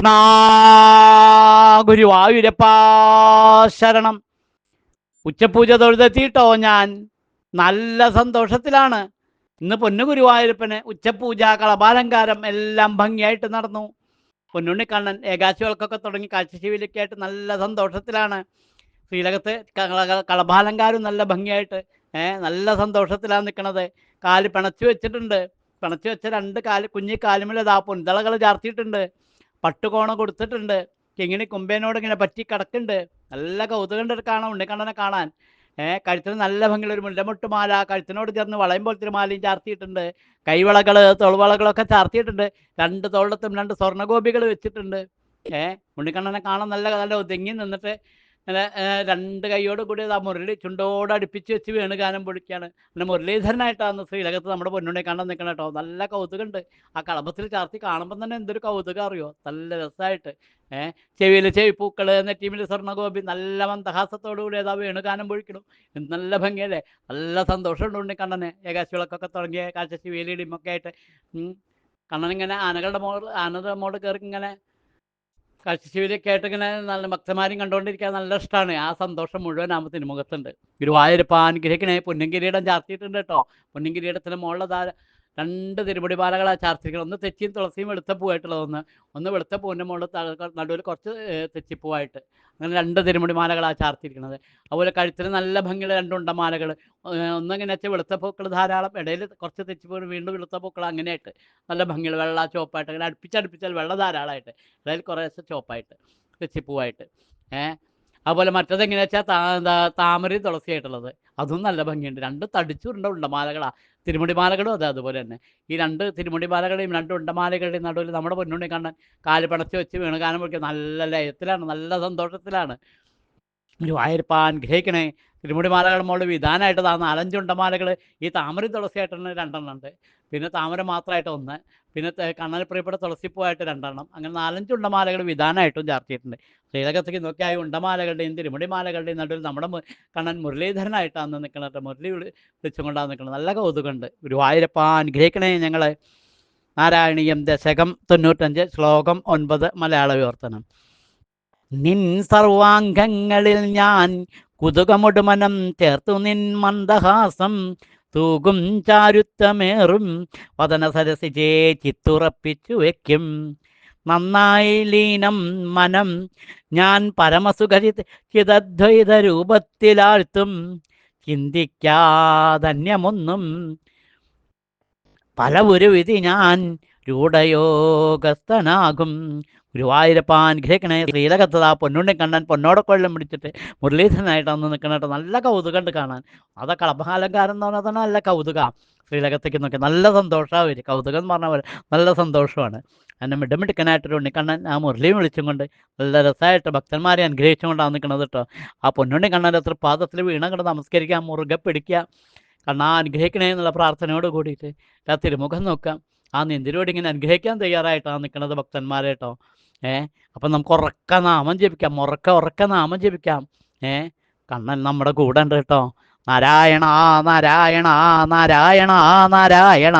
കൃഷ്ണ ഗുരുവായൂരപ്പാ ശരണം. ഉച്ചപൂജ തൊഴുതെത്തിയിട്ടോ ഞാൻ? നല്ല സന്തോഷത്തിലാണ്. ഇന്ന് പൊന്നു ഗുരുവായൂരപ്പന് ഉച്ചപൂജ കളഭാലങ്കാരം എല്ലാം ഭംഗിയായിട്ട് നടന്നു. പൊന്നുണ്ണിക്കണ്ണൻ ഏകാശികൾക്കൊക്കെ തുടങ്ങി കാഴ്ചശിവിലൊക്കെ ആയിട്ട് നല്ല സന്തോഷത്തിലാണ്. ശ്രീലകത്ത് കള- കള- കളഭാലങ്കാരം നല്ല ഭംഗിയായിട്ട് ഏഹ് നല്ല സന്തോഷത്തിലാണ് നിൽക്കുന്നത് കാൽ പിണച്ചു വെച്ചിട്ടുണ്ട്. പിണച്ചു വെച്ച രണ്ട് കാൽ കുഞ്ഞി കാലുമില്ല ദാ പൊന്തളകൾ ചാർത്തിയിട്ടുണ്ട്. പട്ടുകോണം കൊടുത്തിട്ടുണ്ട്. കിങ്ങിണി കുമ്പേനോട് ഇങ്ങനെ പറ്റി കിടക്കുന്നുണ്ട്. നല്ല കൗതുകം കാണാൻ ഉണ്ണിക്കണ്ണനെ കാണാൻ. ഏഹ് കഴുത്തിന് നല്ല ഭംഗിയുള്ള ഒരു മുല്ലമുട്ടുമാല കഴുത്തിനോട് ചേർന്ന് വളയം പോലത്തെ മാലയും ചാർത്തിയിട്ടുണ്ട്. കൈവളകൾ തൊളവളകളൊക്കെ ചാർത്തിയിട്ടുണ്ട്. രണ്ട് തോളത്തും രണ്ട് സ്വർണഗോപികൾ വെച്ചിട്ടുണ്ട്. ഏഹ് ഉണ്ണിക്കണ്ണനെ കാണാൻ നല്ല നല്ല ഒതുങ്ങി നിന്നിട്ട് ഇങ്ങനെ ഏഹ് രണ്ട് കൈയോട് കൂടി ആ മുരളി ചുണ്ടോട് അടുപ്പിച്ച് വെച്ച് വീണ് ഗാനം പൊളിക്കുകയാണ് അങ്ങനെ മുരളീധരനായിട്ടാണ് ശ്രീലകത്ത് നമ്മുടെ പൊന്നുണ്ണി കാണാൻ നിൽക്കണം കേട്ടോ നല്ല കൗതുകമുണ്ട് ആ കളഭത്തിൽ ചാർത്തി കാണുമ്പോൾ തന്നെ എന്തൊരു കൗതുകം അറിയോ? നല്ല രസമായിട്ട് ഏഹ് ചെവിയിൽ ചെവിപ്പൂക്കൾ നെറ്റീമിൽ സ്വർണഗോപി നല്ല മന്ദഹാസത്തോടു കൂടി ഏതാ വേണുഗാനം പൊഴിക്കണം. എന്ത് നല്ല ഭംഗിയല്ലേ? നല്ല സന്തോഷമുണ്ട് ഉണ്ണി കണ്ണനെ. ഏകാശികളൊക്കെ തുടങ്ങിയ കാഴ്ച ശിവേലിയും ഒക്കെ ആയിട്ട്. കണ്ണനിങ്ങനെ ആനകളുടെ മോൾ ആനകളുടെ മോൾ കയറി ഇങ്ങനെ കാശിശിവര് കേട്ടിങ്ങനെ നല്ല ഭക്തന്മാരും കണ്ടുകൊണ്ടിരിക്കാൻ നല്ല ഇഷ്ടമാണ് ആ സന്തോഷം മുഴുവൻ ആ തിരുമുഖത്തുണ്ട്. ഗുരുവായൂരപ്പ അനുഗ്രഹിക്കണേ. പൊന്നിൻ കിരീടം ചാർത്തിയിട്ടുണ്ട് കേട്ടോ. പൊന്നിൻ കിരീടത്തിന് മുകളിൽ രണ്ട് തിരുമുടി മാലകളാണ് ചാർത്തിരിക്കുന്നത് ഒന്ന് തെച്ചിയും തുളസിയും വെളുത്ത പൂവായിട്ടുള്ളതൊന്ന് ഒന്ന്. വെളുത്ത പൂവിന്റെ മുകളിൽ നടുവിൽ കുറച്ച് തെച്ചിപ്പൂവായിട്ട്. അങ്ങനെ രണ്ട് തിരുമുടി മാലകളാണ് ചാർത്തിരിക്കുന്നത് അതുപോലെ കഴുത്തിന് നല്ല ഭംഗിയുള്ള രണ്ട് മാലകൾ ഒന്നിങ്ങനെ വെച്ചാൽ വെളുത്ത പൂക്കൾ ധാരാളം. ഇടയിൽ കുറച്ച് തെച്ചിപ്പൂ വീണ്ടും വെളുത്ത പൂക്കൾ അങ്ങനെയായിട്ട്. നല്ല ഭംഗിയുള്ള വെള്ള ചുവപ്പായിട്ട്. അങ്ങനെ അടുപ്പിച്ചടുപ്പിച്ചാൽ വെള്ള ധാരാളമായിട്ട്. ഇടയിൽ കുറേശ്ശെ ചുവപ്പായിട്ട് തെച്ചിപ്പൂവായിട്ട്. ഏഹ് അതുപോലെ മറ്റത് എങ്ങനെയാ വെച്ചാൽ താ- താമരയും തുളസിയായിട്ടുള്ളത്. അതും നല്ല ഭംഗിയുണ്ട്. രണ്ട് തടിച്ചുരുണ്ട തിരുമുടി മാലകളും അതെ അതുപോലെ തന്നെ. ഈ രണ്ട് തിരുമുടി മാലകളുടെയും രണ്ട് ഉണ്ടമാലകളുടെയും നടുവിൽ നമ്മുടെ പൊന്നുണ്ണി കണ്ണൻ കാൽ പിണച്ച് വെച്ച് വീണ് ഗാനം നല്ല ലയത്തിലാണ് നല്ല സന്തോഷത്തിലാണ്. ഒരു ഗുരുവായൂരപ്പ അനുഗ്രഹിക്കണേ തിരുമുടി മാലകൾ മോൾ വിധാനമായിട്ട് താ നാലഞ്ചുണ്ടമാലകൾ ഈ താമര തുളസിയായിട്ടാണ് രണ്ടെണ്ണം ഉണ്ട്. പിന്നെ താമര മാത്രമായിട്ട് ഒന്ന് പിന്നെ കണ്ണന് പ്രിയപ്പെട്ട തുളസിപ്പൂവായിട്ട് രണ്ടെണ്ണം അങ്ങനെ നാലഞ്ച് ഉണ്ടമാലകൾ വിധാനമായിട്ടും ചാർത്തിയിട്ടുണ്ട് ശ്രീലകത്തേക്ക് നോക്കിയായ ഉണ്ടമാലകളുടെയും തിരുമുടിമാലകളുടെയും നടുവിൽ നമ്മുടെ കണ്ണൻ മുരളീധരനായിട്ടാണ് നിൽക്കുന്നത് മുരളി വിളി വിളിച്ചുകൊണ്ടാണ് നിൽക്കുന്നത് നല്ല കൗതുകമുണ്ട് ഗുരുവായൂരപ്പ അനുഗ്രഹിക്കണേ ഞങ്ങളെ. നാരായണീയം ദശകം തൊണ്ണൂറ്റഞ്ച് ശ്ലോകം ഒൻപത് മലയാള വിവർത്തനം. നിൻ സർവാംഗങ്ങളിൽ ഞാൻ കുതുകമുടുമനം ചേർത്തു നിൻ മന്ദഹാസം. തൂകും ചാരുത്തമേറും വതന സരസിജേ ചിത്തുറപ്പിച്ചു വയ്ക്കും. നന്നായി ലീനം മനം. ഞാൻ പരമസുഖരി ചിതദ്വൈത രൂപത്തിലാഴ്ത്തും ചിന്തിക്കാതന്യമൊന്നും പല ഒരു വിധി ഞാൻ രൂഢയോഗസ്ഥനാകും. ഗുരുവായൂരപ്പ അനുഗ്രഹിക്കണേ ശ്രീലകത്തത പൊന്നുണ്ണി കണ്ണൻ പൊന്നോടക്കൊള്ളം പിടിച്ചിട്ട് മുരളീധരനായിട്ട് അന്ന് നിൽക്കണേട്ടോ നല്ല കൗതുകമുണ്ട് കാണാൻ. അതാ കളഭാലങ്കാരം എന്ന് പറഞ്ഞാൽ തന്നെ നല്ല കൗതുക. ശ്രീലകത്തേക്ക് നോക്കി നല്ല സന്തോഷമാണ് വരും കൗതുകം എന്ന് പറഞ്ഞ പോലെ നല്ല സന്തോഷമാണ്. എന്നെ മിടമിടുക്കനായിട്ടൊരു ഉണ്ണിക്കണ്ണൻ ആ മുരളിയും വിളിച്ചും കൊണ്ട് നല്ല രസമായിട്ട് ഭക്തന്മാരെ അനുഗ്രഹിച്ചുകൊണ്ടാണ് നിൽക്കുന്നത് കേട്ടോ. ആ പൊന്നുണ്ണി കണ്ണൻ അത്ര പാദത്തിൽ വീണ കണ്ട് നമസ്കരിക്കാം മുറുകെ പിടിക്കുക. കണ്ണാ അനുഗ്രഹിക്കണേ എന്നുള്ള പ്രാർത്ഥനയോട് കൂടിയിട്ട് ആ തിരുമുഖം നോക്കാം. ആ നെന്തിരോട് ഇങ്ങനെ അനുഗ്രഹിക്കാൻ തയ്യാറായിട്ടാണ് നിൽക്കുന്നത് ഭക്തന്മാരെ കേട്ടോ ഏ അപ്പം നമുക്ക് ഉറക്ക നാമം ജപിക്കാം. ഉറക്ക ഉറക്ക നാമം ജപിക്കാം. ഏ കണ്ണൻ നമ്മുടെ കൂടെ ഉണ്ട് കേട്ടോ. നാരായണ നാരായണ നാരായണ നാരായണ.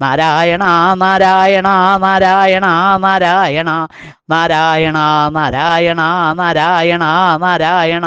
നാരായണ നാരായണ നാരായണ നാരായണ. നാരായണ നാരായണ നാരായണ നാരായണ.